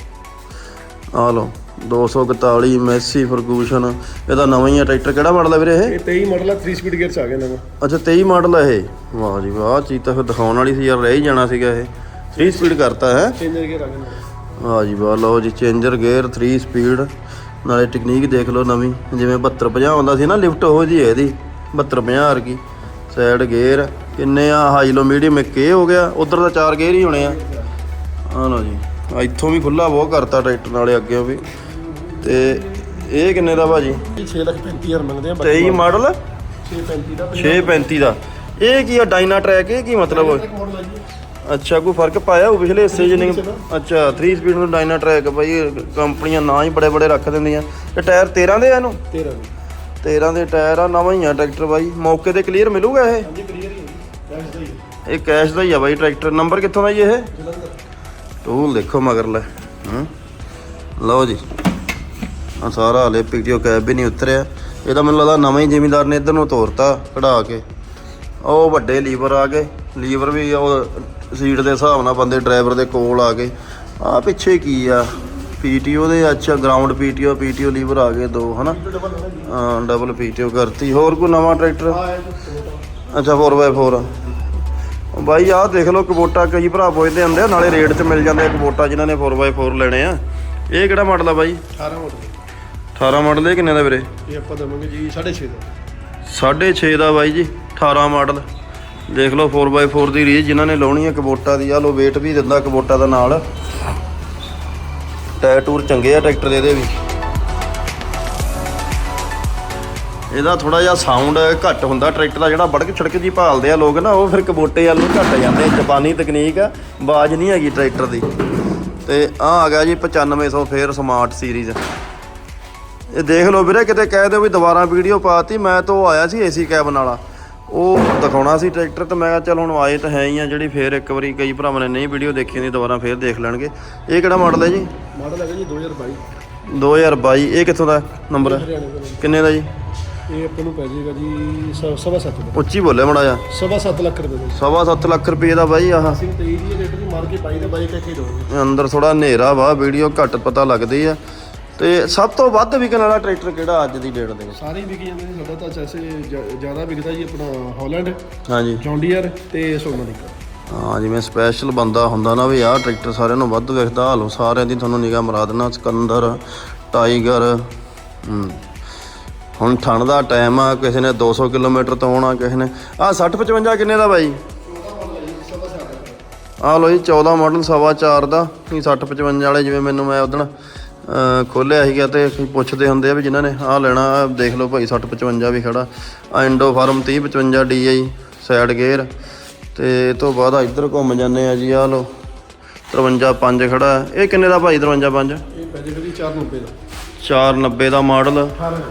ਆ ਲਓ 241 ਮੈਸੀ ਫਰਗੂਸ਼ਨ। ਇਹਦਾ ਨਵਾਂ ਹੀ ਆ ਟਰੈਕਟਰ। ਕਿਹੜਾ ਮਾਡਲ ਹੈ ਵੀਰੇ ਇਹ? ਇਹ 23 ਮਾਡਲ ਆ 3 ਸਪੀਡ ਗੇਅਰ ਚ ਆ ਗਿਆ ਨਵਾਂ ਅੱਛਾ 23 ਮਾਡਲ ਹੈ ਇਹ। ਵਾਹ ਜੀ ਵਾਹ ਚੀਜ਼ ਤਾਂ ਫਿਰ ਦਿਖਾਉਣ ਵਾਲੀ ਸੀ ਯਾਰ ਰਹਿ ਹੀ ਜਾਣਾ ਸੀਗਾ ਇਹ। 3 ਸਪੀਡ ਕਰਤਾ ਹੈ? ਚੇਂਜਰ ਗੇਅਰ ਆ ਗਿਆ ਨਵਾਂ ਵਾਹ ਜੀ ਵਾਹ ਲਓ ਜੀ ਚੇਂਜਰ ਗੇਅਰ 3 ਸਪੀਡ ਨਾਲੇ ਟੈਕਨੀਕ ਦੇਖ ਲਓ ਨਵੀਂ ਜਿਵੇਂ 72 50 ਹੁੰਦਾ ਸੀ ਨਾ ਲਿਫਟ ਉਹ ਜੀ ਇਹਦੀ 72 50 ਵਰਗੀ ਸਾਈਡ ਗੇਅਰ ਕਿੰਨੇ ਆ ਹਾਈ ਲੋ ਮੀਡੀਅਮ ਇੱਕ ਇਹ ਹੋ ਗਿਆ ਉਧਰ ਤਾਂ ਚਾਰ ਗੇਅਰ ਹੀ ਹੋਣੇ ਆ। ਆ ਲਓ ਜੀ ਇੱਥੋਂ ਵੀ ਖੁੱਲਾ ਬਹੁਤ ਕਰਤਾ ਟਰੈਕਟਰ ਨਾਲੇ ਅੱਗੇ ਵੀ। ਤੇ ਇਹ ਕਿੰਨੇ ਦਾ ਭਾਜੀ ਇਹ 6 ਲੱਖ 35000 ਮੰਗਦੇ ਆ 23 ਮਾਡਲ? 635 ਦਾ 635 ਦਾ। ਇਹ ਕੀ ਆ ਡਾਇਨਾ ਟਰੈਕ ਇਹ ਕੀ ਮਤਲਬ? ਆ ਜੀ। ਅੱਛਾ ਕੋਈ ਫ਼ਰਕ ਪਾਇਆ ਉਹ ਪਿਛਲੇ ਹਿੱਸੇ ਜਿੰਨੇ ਅੱਛਾ 3 ਸਪੀਡ ਨੂੰ ਡਾਇਨਾ ਟਰੈਕ ਬਾਈ ਕੰਪਨੀਆਂ ਨਾਂ ਹੀ ਬੜੇ ਬੜੇ ਰੱਖ ਦਿੰਦੀਆਂ। ਤੇ ਟਾਇਰ 13 ਦੇ ਆ ਇਹਨੂੰ? 13 ਦੀ। 13 ਦੇ ਟਾਇਰ ਆ ਨਵਾਂ ਹੀ ਆ ਟਰੈਕਟਰ ਬਾਈ। ਮੌਕੇ ਤੇ ਕਲੀਅਰ ਮਿਲੂਗਾ ਇਹ? ਹਾਂਜੀ ਕਲੀਅਰ ਹੀ ਕੈਸ਼ ਦਾ ਹੀ ਇਹ ਕੈਸ਼ ਦਾ ਹੀ ਆ ਬਾਈ ਟਰੈਕਟਰ। ਨੰਬਰ ਕਿੱਥੋਂ ਦਾ ਜੀ ਇਹ? ਟੂਲ ਦੇਖੋ ਮਗਰ ਲੈ। ਲਓ ਜੀ। ਆ ਸਾਰਾ ਹਲੇ ਪੀਟੀਓ ਕੈਬ ਵੀ ਨਹੀਂ ਉਤਰਿਆ। ਇਹ ਤਾਂ ਮੈਨੂੰ ਲੱਗਦਾ ਨਵਾਂ ਹੀ ਜ਼ਿਮੀਂਦਾਰ ਨੇ ਇੱਧਰ ਨੂੰ ਤੋਰਤਾ ਕਢਾ ਕੇ। ਉਹ ਵੱਡੇ ਲੀਵਰ ਆ ਗਏ। ਲੀਵਰ ਵੀ ਉਹ ਸੀਟ ਦੇ ਹਿਸਾਬ ਨਾਲ ਬੰਦੇ ਡਰਾਈਵਰ ਦੇ ਕੋਲ ਆ ਗਏ। ਆ ਪਿੱਛੇ ਕੀ ਆ? ਪੀਟੀਓ ਦੇ ਅੱਛਾ ਗਰਾਊਂਡ ਪੀਟੀਓ ਪੀਟੀਓ ਲੀਵਰ ਆ ਗਏ ਦੋ ਹਨਾ? ਹਾਂ ਡਬਲ ਪੀਟੀਓ ਕਰਤੀ। ਹੋਰ ਕੋਈ ਨਵਾਂ ਟਰੈਕਟਰ? ਅੱਛਾ 4x4 ਉਹ ਬਾਈ ਆਹ ਦੇਖ ਲਓ ਕਬੋਟਾ ਕਈ ਭਰਾ ਪੁੱਛਦੇ ਹੁੰਦੇ ਆ ਨਾਲੇ ਰੇਟ 'ਚ ਮਿਲ ਜਾਂਦੇ ਆ ਕਬੋਟਾ ਜਿਨ੍ਹਾਂ ਨੇ 4x4 ਲੈਣੇ ਆ। ਇਹ ਕਿਹੜਾ ਮਾਡਲ ਆ ਬਾਈ? 18 ਮਾਡਲ 18 ਮਾਡਲ ਇਹ ਕਿੰਨੇ ਦਾ ਵੀਰੇ? ਇਹ ਆਪਾਂ ਦੇਵਾਂਗੇ ਜੀ 6.5 ਦਾ। 6.5 ਦਾ ਬਾਈ ਜੀ 18 ਮਾਡਲ ਦੇਖ ਲਓ 4x4 ਦੀ ਰੀਜ ਜਿਨ੍ਹਾਂ ਨੇ ਲਾਉਣੀ ਹੈ, ਕਬੋਟਾ ਦੀ। ਆ ਲੋ weight ਵੀ ਦਿੰਦਾ ਕਬੋਟਾ ਦਾ ਨਾਲ। ਟਾਇਰ ਟੂਰ ਚੰਗੇ ਆ, ਟਰੈਕਟਰ ਦੇ ਇਹਦੇ ਵੀ। ਇਹਦਾ ਥੋੜਾ ਜਿਹਾ ਸਾਊਂਡ ਘੱਟ ਹੁੰਦਾ। ਟਰੈਕਟਰ ਦਾ ਜਿਹੜਾ ਬੜਕ ਛੜਕ ਜੀ ਭਾਲਦੇ ਆ ਲੋਕ ਨਾ, ਉਹ ਫਿਰ ਕਬੋਟੇ ਵੱਲ ਨੂੰ ਘੱਟ ਜਾਂਦੇ। ਜਪਾਨੀ ਤਕਨੀਕ ਆ, ਆਵਾਜ਼ ਨਹੀਂ ਹੈਗੀ ਟਰੈਕਟਰ ਦੀ। ਤੇ ਆ ਆ ਗਿਆ ਜੀ 9500 ਫੇਰ ਸਮਾਰਟ ਸੀਰੀਜ਼ ਇਹ ਦੇਖ ਲਓ ਵੀਰੇ, ਕਿਤੇ ਕਹਿ ਦਿਓ ਵੀ ਦੁਬਾਰਾ ਵੀਡੀਓ ਪਾਤੀ ਮੈਂ ਤਾਂ ਉਹ ਆਇਆ ਸੀ ਏਸੀ ਕੈਬਨ ਵਾਲਾ ਉਹ ਦਿਖਾਉਣਾ ਸੀ ਟਰੈਕਟਰ ਤੇ ਮੈਂ ਕਿਹਾ ਚਲ ਹੁਣ ਆਏ ਤਾਂ ਹੈ ਹੀ ਆ ਜਿਹੜੀ ਫੇਰ ਇੱਕ ਵਾਰੀ ਕਈ ਭਰਾਵਾਂ ਨੇ ਨਹੀਂ ਵੀਡੀਓ ਦੇਖੀ ਹੁੰਦੀ ਦੁਬਾਰਾ ਫੇਰ ਦੇਖ ਲੈਣਗੇ। ਇਹ ਕਿਹੜਾ ਮਾਡਲ ਹੈ ਜੀ? ਮਾਡਲ ਹੈਗਾ ਜੀ 2022 2022 ਇਹ ਕਿੱਥੋਂ ਦਾ ਨੰਬਰ ਹੈ? ਕਿੰਨੇ ਦਾ ਜੀ? ਇਹ ਆਪਾਂ ਨੂੰ ਪੈ ਜਾਏਗਾ ਜੀ ਸ- ਸਵਾ ਸੱਤ ਦਾ। ਉੱਚੀ ਬੋਲੇ ਮੜਾ ਜਾ ਸਵਾ ਸੱਤ ਲੱਖ ਰੁਪਏ ਦਾ ਜੀ। ਸਵਾ ਸੱਤ ਲੱਖ ਰੁਪਏ ਦਾ ਬਾਈ ਆਹ। ਸਿੰਘ 23 ਦੀ ਰੇਟ ਦੀ ਮਾਰ ਕੇ ਪਾਈ ਦਾ ਬਾਈ ਕਹਿ ਕੇ ਦੋਗੇ ਅੰਦਰ ਥੋੜਾ ਹਨੇਰਾ ਵਾ ਵੀਡੀਓ ਘੱਟ ਪਤਾ ਲੱਗਦੀ ਆ। ਤੇ ਸਭ ਤੋਂ ਵੱਧ ਵਿਕਣ ਵਾਲਾ ਟਰੈਕਟਰ ਕਿਹੜਾ ਅੱਜ ਦੀ ਡੇਟ ਦੇ ਵਿੱਚ? ਸਾਰੇ ਹੀ ਵਿਕ ਜਾਂਦੇ ਨੇ ਸਾਡਾ ਤਾਂ ਜ- ਜ਼ਿਆਦਾ ਵਿਕਦਾ ਜੀ ਆਪਣਾ ਹਾਲੈਂਡ ਹਾਂਜੀ। ਜੌਂਡੀਅਰ ਤੇ ਸੋਨਾਲੀਕਾ ਹਾਂ ਜਿਵੇਂ ਸਪੈਸ਼ਲ ਬੰਦਾ ਹੁੰਦਾ ਨਾ ਵੀ ਆਹ ਟਰੈਕਟਰ ਸਾਰਿਆਂ ਨੂੰ ਵੱਧ ਵਿਕਦਾ ਹਾਲੋ ਸਾਰਿਆਂ ਦੀ ਤੁਹਾਨੂੰ ਨਿਗਾਹ ਮਰਾ ਦੇਣਾ ਸਿਕੰਦਰ ਟਾਈਗਰ ਹੂੰ। ਹੁਣ ਠੰਡ ਦਾ ਟਾਈਮ ਆ ਕਿਸੇ ਨੇ 200 ਕਿਲੋਮੀਟਰ ਤੋਂ ਆਉਣਾ ਕਿਸੇ ਨੇ ਆ 60 55 ਕਿੰਨੇ ਦਾ ਬਾਈ? ਆ ਲੋ ਜੀ 14 ਮਾਡਲ ਸਵਾ ਚਾਰ ਦਾ ਨਹੀਂ 60 55 ਵਾਲੇ ਜਿਵੇਂ ਮੈਨੂੰ ਮੈਂ ਉਦਣ ਖੋਲਿਆ ਸੀਗਾ ਤੇ ਕਈ ਪੁੱਛਦੇ ਹੁੰਦੇ ਆ ਵੀ ਜਿਨ੍ਹਾਂ ਨੇ ਆਹ ਲੈਣਾ ਆਹ ਦੇਖ ਲਓ ਭਾਈ 60 55 ਵੀ ਖੜਾ। ਆ Indo Farm 30 55 DI side gear. ਤੇ ਇਹ ਤੋਂ ਬਾਅਦ ਆ ਇੱਧਰ ਘੁੰਮ ਜਾਂਦੇ ਆ ਜੀ ਆਹ ਲੋ 53 5 ਖੜਾ। ਇਹ ਕਿੰਨੇ ਦਾ ਭਾਈ 53 5 ਇਹ ਪੈ ਜਾਏਗਾ ਜੀ 490 ਦਾ। 490 ਦਾ ਮਾਡਲ। 18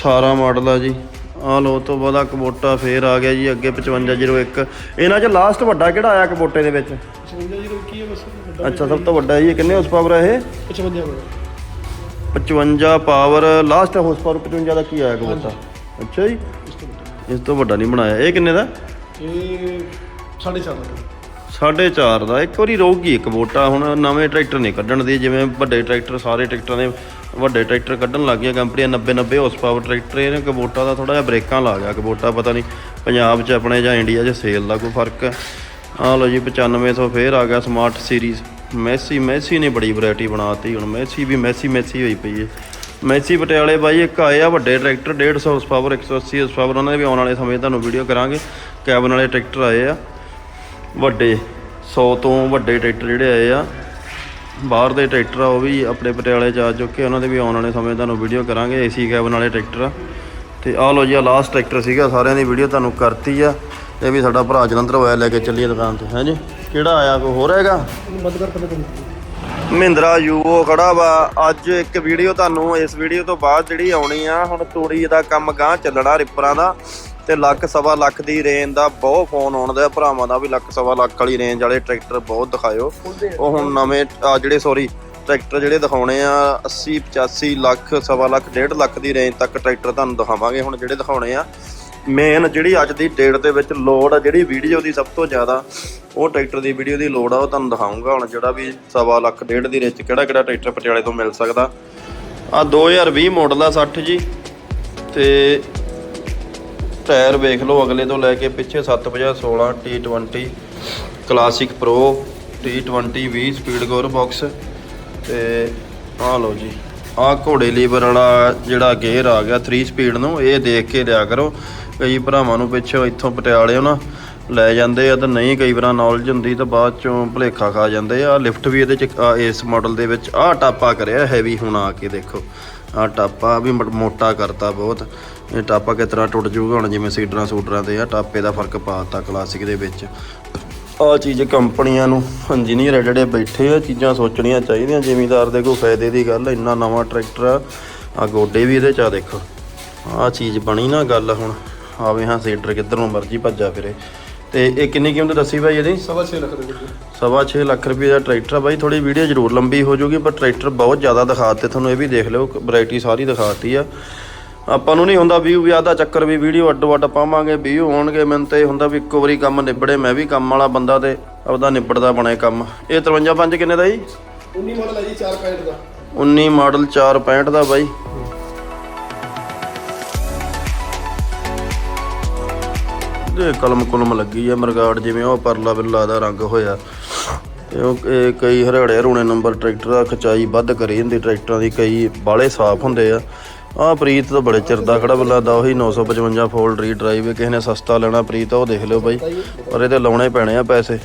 18 ਮਾਡਲ ਆ ਜੀ। ਆਹ ਲੋ ਤੋਂ ਬਾਅਦ ਆ ਕਬੋਟਾ ਫੇਰ ਆ ਗਿਆ ਜੀ ਅੱਗੇ 5501 ਇਹਨਾਂ 'ਚ ਲਾਸਟ ਵੱਡਾ ਕਿਹੜਾ ਆਇਆ ਕਬੋਟੇ ਦੇ ਵਿੱਚ? 55 ਜੀ ਕੀ ਹੈ ਬਸ ਵੱਡਾ ਅੱਛਾ ਸਭ ਤੋਂ ਵੱਡਾ ਇਹ ਕਿੰਨੇ ਹਾਰਸ ਪਾਵਰ ਹੈ ਇਹ? 55 ਦਾ 55 ਪਾਵਰ ਲਾਸਟ ਹਾਰਸ ਪਾਵਰ 55 ਦਾ ਕੀ ਆਇਆ ਕਬੋਟਾ ਅੱਛਾ ਜੀ। ਇਸ ਤੋਂ ਵੱਡਾ। ਨਹੀਂ ਬਣਾਇਆ। ਇਹ ਕਿੰਨੇ ਦਾ? ਇਹ 4.5 ਦਾ। ਸਾਢੇ ਚਾਰ ਦਾ। ਇੱਕ ਵਾਰੀ ਰਹੂਗੀ ਇੱਕ ਵੋਟਾ ਹੁਣ ਨਵੇਂ ਟਰੈਕਟਰ ਨਹੀਂ ਕੱਢਣ ਦੀ। ਜਿਵੇਂ ਵੱਡੇ ਟਰੈਕਟਰ ਸਾਰੇ ਟਰੈਕਟਰਾਂ ਦੇ ਵੱਡੇ ਟਰੈਕਟਰ ਕੱਢਣ ਲੱਗ ਗਈਆਂ ਕੰਪਨੀਆਂ। 90 90 ਹਾਰਸ ਪਾਵਰ ਟਰੈਕਟਰ। ਇਹਨੇ ਕਬੋਟਾ ਦਾ ਥੋੜਾ ਜਿਹਾ ਬ੍ਰੇਕਾਂ ਲਾ ਗਿਆ। ਕਬੋਟਾ ਪਤਾ ਨਹੀਂ ਪੰਜਾਬ 'ਚ ਆਪਣੇ ਜਾਂ ਇੰਡੀਆ 'ਚ ਸੇਲ ਦਾ ਕੋਈ ਫ਼ਰਕ। ਹੈ ਆਹ ਲਓ ਜੀ 9500 ਫੇਰ ਆ ਗਿਆ ਸਮਾਰਟ ਸੀਰੀਜ਼ ਮੈਸੀ ਮੈਸੀ ਨੇ ਬੜੀ ਵੈਰਾਈਟੀ ਬਣਾਤੀ ਹੁਣ। ਮੈਸੀ ਵੀ ਮੈਸੀ ਮੈਸੀ ਹੋਈ ਪਈ ਹੈ ਮੈਸੀ ਪਟਿਆਲੇ ਬਾਈ ਇੱਕ ਆਏ ਆ ਵੱਡੇ tractor 150 horse power 180 horse power ਉਹਨਾਂ ਦੇ ਵੀ ਆਉਣ ਵਾਲੇ ਸਮੇਂ ਤੁਹਾਨੂੰ ਵੀਡੀਓ ਕਰਾਂਗੇ। ਕੈਬਨ ਵਾਲੇ ਟਰੈਕਟਰ ਆਏ ਆ। ਵੱਡੇ 100 ਤੋਂ ਵੱਡੇ ਟਰੈਕਟਰ ਜਿਹੜੇ ਆਏ ਆ। ਬਾਹਰ ਦੇ ਟਰੈਕਟਰ ਆ, ਉਹ ਵੀ ਆਪਣੇ ਪਟਿਆਲੇ 'ਚ ਆ ਚੁੱਕੇ ਉਹਨਾਂ ਦੇ ਵੀ ਆਉਣ ਵਾਲੇ ਸਮੇਂ ਤੁਹਾਨੂੰ ਵੀਡੀਓ ਕਰਾਂਗੇ ਏਸੀ ਕੈਬਨ ਵਾਲੇ ਟਰੈਕਟਰ ਆ। ਤੇ ਆਹ ਲੋ ਜੀ ਆ ਲਾਸਟ ਟਰੈਕਟਰ ਸੀਗਾ, ਸਾਰਿਆਂ ਦੀ ਵੀਡੀਓ ਤੁਹਾਨੂੰ ਕਰਤੀ ਆ। ਇਹ ਵੀ ਸਾਡਾ ਭਰਾ ਜਲੰਧਰ ਹੋਇਆ, ਲੈ ਕੇ ਚੱਲੀਏ ਦੁਕਾਨ ਤੇ। ਹੈ ਕਿਹੜਾ ਆਇਆ? ਕੋਈ ਹੋਰ ਹੈਗਾ? ਮਹਿੰਦਰਾ ਯੂਓ ਖੜਾ ਵਾ। ਅੱਜ ਇੱਕ ਵੀਡੀਓ ਤੁਹਾਨੂੰ, ਇਸ ਵੀਡੀਓ ਤੋਂ ਬਾਅਦ ਜਿਹੜੀ ਆਉਣੀ ਆ, ਹੁਣ ਤੂੜੀ ਦਾ ਕੰਮ ਗਾਂ ਚੱਲਣਾ ਰਿਪਰਾਂ ਦਾ ਤੇ ਲੱਖ ਸਵਾ ਲੱਖ ਦੀ ਰੇਂਜ ਦਾ ਬਹੁਤ ਫੋਨ ਆਉਂਦਾ ਆ ਭਰਾਵਾਂ ਦਾ ਵੀ ਲੱਖ ਸਵਾ ਲੱਖ ਵਾਲੀ ਰੇਂਜ ਵਾਲੇ ਟਰੈਕਟਰ ਬਹੁਤ ਦਿਖਾਇਓ। ਉਹ ਹੁਣ ਨਵੇਂ, ਆ ਜਿਹੜੇ ਸੌਰੀ ਟਰੈਕਟਰ ਜਿਹੜੇ ਦਿਖਾਉਣੇ ਆ 80 85 ਲੱਖ, ਸਵਾ ਲੱਖ 1.5 ਲੱਖ ਦੀ ਰੇਂਜ ਤੱਕ ਟਰੈਕਟਰ ਤੁਹਾਨੂੰ ਦਿਖਾਵਾਂਗੇ। ਹੁਣ ਜਿਹੜੇ ਦਿਖਾਉਣੇ ਆ ਮੇਨ ਜਿਹੜੀ ਅੱਜ ਦੀ ਡੇਟ ਦੇ ਵਿੱਚ ਲੋਡ ਆ, ਜਿਹੜੀ ਵੀਡੀਓ ਦੀ ਸਭ ਤੋਂ ਜ਼ਿਆਦਾ, ਉਹ ਟਰੈਕਟਰ ਦੀ ਵੀਡੀਓ ਦੀ ਲੋਡ ਆ, ਉਹ ਤੁਹਾਨੂੰ ਦਿਖਾਉਂਗਾ ਹੁਣ, ਜਿਹੜਾ ਵੀ ਸਵਾ ਲੱਖ, ਡੇਢ ਦੀ ਰੇਂਜ ਕਿਹੜਾ ਕਿਹੜਾ ਟਰੈਕਟਰ ਪਟਿਆਲੇ ਤੋਂ ਮਿਲ ਸਕਦਾ। ਆ 2020 ਮਾਡਲ ਆ 60 ਜੀ, ਤੇ ਟਾਇਰ ਵੇਖ ਲਓ, ਅਗਲੇ ਤੋਂ ਲੈ ਕੇ ਪਿੱਛੇ 750 16 T20 classic pro T20 20 speed gear box ਤੇ ਆਹ ਲਓ ਜੀ, ਆਹ ਘੋੜੇ ਲੀਵਰ ਵਾਲਾ ਜਿਹੜਾ ਗੇਅਰ ਆ ਗਿਆ 3 ਸਪੀਡ ਨੂੰ, ਇਹ ਦੇਖ ਕੇ ਲਿਆ ਕਰੋ। ਕਈ ਭਰਾਵਾਂ ਨੂੰ ਪਿੱਛੋਂ ਇੱਥੋਂ ਪਟਿਆਲਿਓ ਨਾ ਲੈ ਜਾਂਦੇ ਆ ਤਾਂ ਨਹੀਂ ਕਈ ਵਾਰ ਨੌਲੇਜ ਹੁੰਦੀ ਤਾਂ ਬਾਅਦ ਚੋਂ ਭੁਲੇਖਾ ਖਾ ਜਾਂਦੇ ਆ। ਲਿਫਟ ਵੀ ਇਹਦੇ ਚ ਆ ਇਸ ਮਾਡਲ ਦੇ ਵਿੱਚ ਆਹ ਟਾਪਾ ਕਰਿਆ ਹੈਵੀ ਹੁਣ ਆ ਕੇ ਦੇਖੋ। ਆਹ ਟਾਪਾ ਵੀ ਮੋ- ਮੋਟਾ ਕਰਤਾ ਬਹੁਤ। ਇਹ ਟਾਪਾ ਕਿਸ ਤਰ੍ਹਾਂ ਟੁੱਟ ਜਾਊਗਾ ਹੁਣ ਜਿਵੇਂ ਸੀਡਰਾਂ ਸੂਡਰਾਂ ਤੇ ਆ, ਟਾਪੇ ਦਾ ਫ਼ਰਕ ਪਾਤਾ ਕਲਾਸਿਕ ਦੇ ਵਿੱਚ। ਆ ਚੀਜ਼ ਕੰਪਨੀਆਂ ਨੂੰ ਇੰਜੀਨੀਅਰ ਜਿਹੜੇ ਬੈਠੇ ਆ, ਚੀਜ਼ਾਂ ਸੋਚਣੀਆਂ ਚਾਹੀਦੀਆਂ। ਜ਼ਿਮੀਦਾਰ ਦੇ ਕੋਈ ਫਾਇਦੇ ਦੀ ਗੱਲ ਇੰਨਾ ਨਵਾਂ ਟਰੈਕਟਰ ਆ। ਆਹ ਗੋਡੇ ਵੀ ਇਹਦੇ ਚ ਆ ਦੇਖੋ। ਆਹ ਚੀਜ਼ ਬਣੀ ਨਾ ਗੱਲ ਹੁਣ। ਆਵੇ ਹਾਂ ਸੀਡਰ ਕਿੱਧਰ ਨੂੰ ਮਰਜ਼ੀ ਭੱਜਾ ਫਿਰੇ। ਤੇ ਇਹ ਕਿੰਨੀ ਕੀਮਤ ਦੱਸੀ ਭਾਈ ਇਹਦੀ? ਸਵਾ 6 ਲੱਖ ਦੇ। ਵਿੱਚ ਸਵਾ ਛੇ ਲੱਖ ਰੁਪਏ ਦਾ ਟਰੈਕਟਰ ਆ ਬਾਈ ਥੋੜੀ ਵੀਡੀਓ ਜ਼ਰੂਰ ਲੰਬੀ ਹੋ ਜਾਊਗੀ ਪਰ ਟਰੈਕਟਰ ਬਹੁਤ ਜ਼ਿਆਦਾ ਦਿਖਾਤੇ ਤੁਹਾਨੂੰ ਇਹ ਵੀ ਦੇਖ ਲਿਓ ਵੈਰਾਈਟੀ ਸਾਰੀ ਦਿਖਾਤੀ ਆ। ਆਪਾਂ ਨੂੰ ਨਹੀਂ ਹੁੰਦਾ ਵੀਊ ਵਿਆਹ ਦਾ ਚੱਕਰ ਵੀ ਵੀਡੀਓ ਅੱਡੋ ਅੱਡ ਪਾਵਾਂਗੇ ਵੀਊ ਹੋਣਗੇ ਮੈਨੂੰ ਤੇ ਇਹ ਹੁੰਦਾ ਵੀ ਇੱਕੋ ਵਾਰੀ ਕੰਮ ਨਿਬੜੇ ਮੈਂ ਵੀ ਕੰਮ ਵਾਲਾ ਬੰਦਾ ਤੇ ਆਪਦਾ ਨਿਬੜਦਾ ਬਣੇ ਕੰਮ। ਇਹ 53 ਕਿੰਨੇ ਦਾ ਜੀ? 19 ਮਾਡਲ ਹੈ ਜੀ 4 ਪੈਂਟ ਦਾ। 19 ਮਾਡਲ 465 ਦਾ ਬਾਈ। ਇਹ ਕਲਮ ਕੁਲਮ ਲੱਗੀ ਆ ਮਰਗਾੜ ਜਿਵੇਂ ਉਹ ਪਰਲਾ ਬਿੱਲਾ ਦਾ ਰੰਗ ਹੋਇਆ। ਤੇ ਉਹ, ਇਹ ਕਈ ਹਰਿਆੜੇ ਰੂਣੇ ਨੰਬਰ ਟਰੈਕਟਰ ਦਾ ਖਚਾਈ ਵੱਧ ਕਰੀ ਹੁੰਦੀ ਟਰੈਕਟਰਾਂ ਦੀ ਕਈ ਬਾਲੇ ਸਾਫ਼ ਹੁੰਦੇ ਆ। ਆਹ ਪ੍ਰੀਤ ਤਾਂ ਬੜੇ ਚਿਰ ਦਾ ਖੜਾ ਬਿੱਲਾ ਦਾ, ਉਹੀ 955 ਫੋਲਡ ਰੀ ਡਰਾਈਵ ਕਿਸੇ ਨੇ ਸਸਤਾ ਲੈਣਾ ਪ੍ਰੀਤ, ਉਹ ਦੇਖ ਲਿਓ ਬਾਈ। ਪਰ ਇਹਦੇ ਲਾਉਣੇ ਪੈਣੇ ਆ ਪੈਸੇ।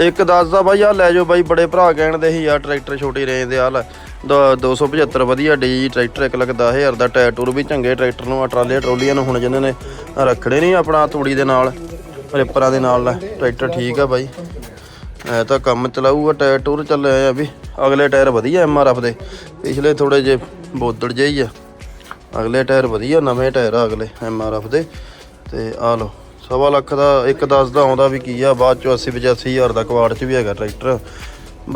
ਇੱਕ ਦੱਸਦਾ ਬਾਈ ਆ ਲੈ ਜਾਓ ਬਾਈ, ਬੜੇ ਭਰਾ ਕਹਿਣ ਦੇ ਸੀ ਯਾਰ ਟਰੈਕਟਰ ਛੋਟੀ ਰੇਂਜ ਦੇ ਆ ਲੈ। ਦ- 275 ਵਧੀਆ ਡੀ ਟਰੈਕਟਰ 1 ਲੱਖ 10000 ਦਾ ਟਾਇਰ ਟੂਰ ਵੀ ਚੰਗੇ ਟਰੈਕਟਰ ਨੂੰ ਆ ਟਰਾਲੇ ਟਰੋਲੀਆਂ ਨੂੰ ਹੁਣ ਜਿਹਨਾਂ ਨੇ ਰੱਖਣੇ ਨਹੀਂ ਆਪਣਾ ਤੂੜੀ ਦੇ ਨਾਲ, ਰਿਪਰਾਂ ਦੇ ਨਾਲ, ਲੈ, ਟਰੈਕਟਰ ਠੀਕ ਆ ਬਾਈ। ਐ ਤਾਂ ਕੰਮ ਚਲਾਊਗਾ, ਟਾਇਰ ਟੂਰ ਚੱਲੇ ਆ ਵੀ, ਅਗਲੇ ਟਾਇਰ ਵਧੀਆ ਐਮਆਰਐਫ ਦੇ, ਪਿਛਲੇ ਥੋੜੇ ਜੇ ਬੋਦੜ ਜਿਹੇ ਹੀ ਆ। ਅਗਲੇ ਟਾਇਰ ਵਧੀਆ, ਨਵੇਂ ਟਾਇਰ ਆ ਅਗਲੇ ਐਮਆਰਐਫ ਦੇ, ਤੇ ਆ ਲਓ। ਸਵਾ ਲੱਖ ਦਾ ਇੱਕ 10 ਦਾ ਆਉਂਦਾ ਵੀ ਕੀ ਆ ਬਾਅਦ ਚੋਂ 80 85 ਹਜ਼ਾਰ ਦਾ ਕਵਾੜ ਚ ਵੀ ਹੈਗਾ ਟਰੈਕਟਰ।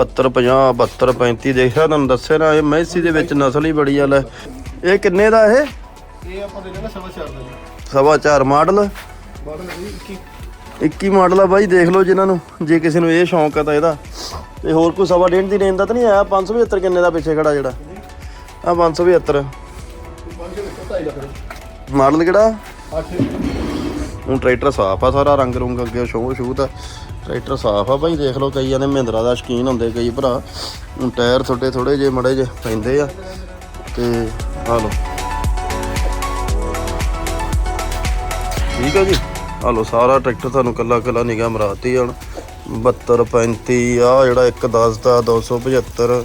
72 50 72 35 ਦੇਖਿਆ ਤੁਹਾਨੂੰ ਦੱਸਿਆ ਨਾ ਇਹ ਮੈਸੀ ਦੇ ਵਿੱਚ ਨਸਲ ਹੀ ਬੜੀ ਆ ਲੈ। ਇਹ ਕਿੰਨੇ ਦਾ ਇਹ? ਇਹ ਆਪਾਂ ਦੇ ਦੇਣਾ ਸਵਾ 4 ਦਾ ਸਵਾ ਚਾਰ ਮਾਡਲ? ਮਾਡਲ ਹੈ ਜੀ 21 21 ਮਾਡਲ ਆ ਬਾਈ ਦੇਖ ਲਓ ਜਿਨ੍ਹਾਂ ਨੂੰ ਜੇ ਕਿਸੇ ਨੂੰ ਇਹ ਸ਼ੌਂਕ ਆ ਤਾਂ ਇਹਦਾ। ਤੇ ਹੋਰ ਕੋਈ ਸਵਾ ਡੇਢ ਦੀ ਰੇਂਜ ਦਾ ਤਾਂ ਨਹੀਂ ਆਇਆ? 575 ਕਿੰਨੇ ਦਾ ਪਿੱਛੇ ਖੜਾ ਜਿਹੜਾ? ਆ 575 5 ਵਿੱਚ 2.5 ਲੱਖ ਦਾ। ਮਾਡਲ ਕਿਹੜਾ? 8 ਹੁਣ ਟਰੈਕਟਰ ਸਾਫ਼ ਆ, ਸਾਰਾ ਰੰਗ ਰੁੰਗ ਅੱਗੇ ਸ਼ੋਅ ਸ਼ੂ ਤਾਂ ਟਰੈਕਟਰ ਸਾਫ਼ ਆ ਭਾਈ ਦੇਖ ਲਓ ਕਈਆਂ ਦੇ ਮਹਿੰਦਰਾ ਦਾ ਸ਼ਕੀਨ ਹੁੰਦੇ, ਕਈ ਭਰਾ। ਹੁਣ ਟਾਇਰ ਥੋੜੇ ਥੋੜੇ ਜੇ ਮੜੇ ਜੇ ਪੈਂਦੇ ਆ, ਤੇ ਆ ਲਓ। ਠੀਕ ਆ ਜੀ? ਆ ਲਓ, ਸਾਰਾ ਟਰੈਕਟਰ ਤੁਹਾਨੂੰ ਕੱਲਾ ਕੱਲਾ ਨਿਗਾਹ ਮਰਾਤੀ ਹੁਣ। 72 35 ਆ, ਜਿਹੜਾ 1 10 ਦਾ 275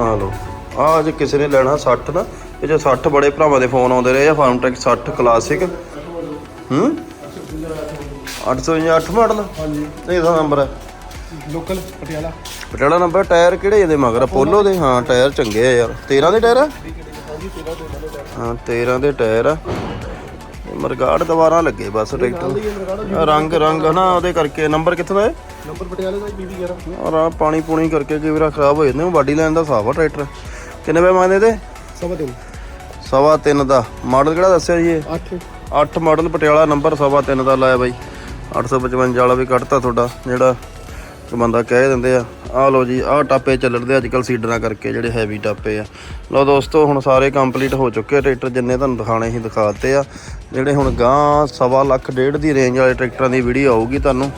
ਆ ਲਓ। ਆ ਜੇ ਕਿਸੇ ਨੇ ਲੈਣਾ 60 ਨਾ ਇਹ ਜੇ 60 ਬੜੇ ਭਰਾਵਾਂ ਦੇ ਫੋਨ ਆਉਂਦੇ ਰਹੇ ਆ ਫਾਰਮ ਟੈਕ 60 ਕਲਾਸਿਕ ਹੂੰ? 808 ਮਾਡਲ ਹਾਂਜੀ। ਇਹ ਇਹਦਾ ਨੰਬਰ ਹੈ? Local Patiala. Patiala number tyre ਕਿਹੜੇ ਇਹਦੇ ਮਗਰ? ਅਪੋਲੋ ਦੇ? ਹਾਂ ਟਾਇਰ ਚੰਗੇ ਆ ਯਾਰ। 13 ਦੇ ਟਾਇਰ ਆ? ਹਾਂਜੀ 13 ਦੇ ਮਾਡਲ ਹੈ ਹਾਂ 13 ਦੇ ਟਾਇਰ ਆ। ਮਰਗਾੜ ਦੁਬਾਰਾ ਲੱਗੇ ਬਸ ਟਰੈਕਟਰ ਰੰਗ ਰੰਗ ਹਨਾ ਉਹਦੇ ਕਰਕੇ। ਨੰਬਰ ਕਿੱਥੋਂ ਦਾ ਹੈ? ਨੰਬਰ ਪਟਿਆਲੇ ਦਾ ਜੀ 11 ਔਰ ਆ ਪਾਣੀ ਪੂਣੀ ਕਰਕੇ ਕਈ ਵਾਰ ਖਰਾਬ ਹੋ ਜਾਂਦੇ ਉਹ ਬਾਡੀ ਲਾਈਨ ਦਾ ਆ ਟਰੈਕਟਰ। ਕਿੰਨੇ ਪੈ ਮੰਗਦੇ ਤੇ ਸਵਾ 3 ਸਵਾ ਤਿੰਨ ਦਾ। ਮਾਡਲ ਕਿਹੜਾ ਦੱਸਿਆ ਜੀ ਇਹ? 8 8 ਮਾਡਲ ਪਟਿਆਲਾ ਨੰਬਰ ਸਵਾ ਤਿੰਨ ਦਾ ਲਾਇਆ ਬਾਈ। 855 ਵਾਲਾ ਵੀ ਕੱਢਤਾ ਤੁਹਾਡਾ ਜਿਹੜਾ ਤੇ ਬੰਦਾ ਕਹਿ ਦਿੰਦੇ ਆ ਆ ਲਓ ਜੀ, ਆਹ ਟਾਪੇ ਚੱਲਣਦੇ ਅੱਜ ਕੱਲ ਸੀਡਰਾਂ ਕਰਕੇ ਜਿਹੜੇ ਹੈਵੀ ਟਾਪੇ ਆ। ਲਓ ਦੋਸਤੋ, ਹੁਣ ਸਾਰੇ ਕੰਪਲੀਟ ਹੋ ਚੁੱਕੇ ਆ ਟਰੈਕਟਰ ਜਿੰਨੇ ਤੁਹਾਨੂੰ ਦਿਖਾਣੇ ਸੀ ਦਿਖਾਤੇ ਆ। ਜਿਹੜੇ ਹੁਣ ਗਾਂ ਸਵਾ ਲੱਖ ਡੇਢ ਦੀ ਰੇਂਜ ਵਾਲੇ ਟਰੈਕਟਰਾਂ ਦੀ ਵੀਡੀਓ ਆਊਗੀ ਤੁਹਾਨੂੰ।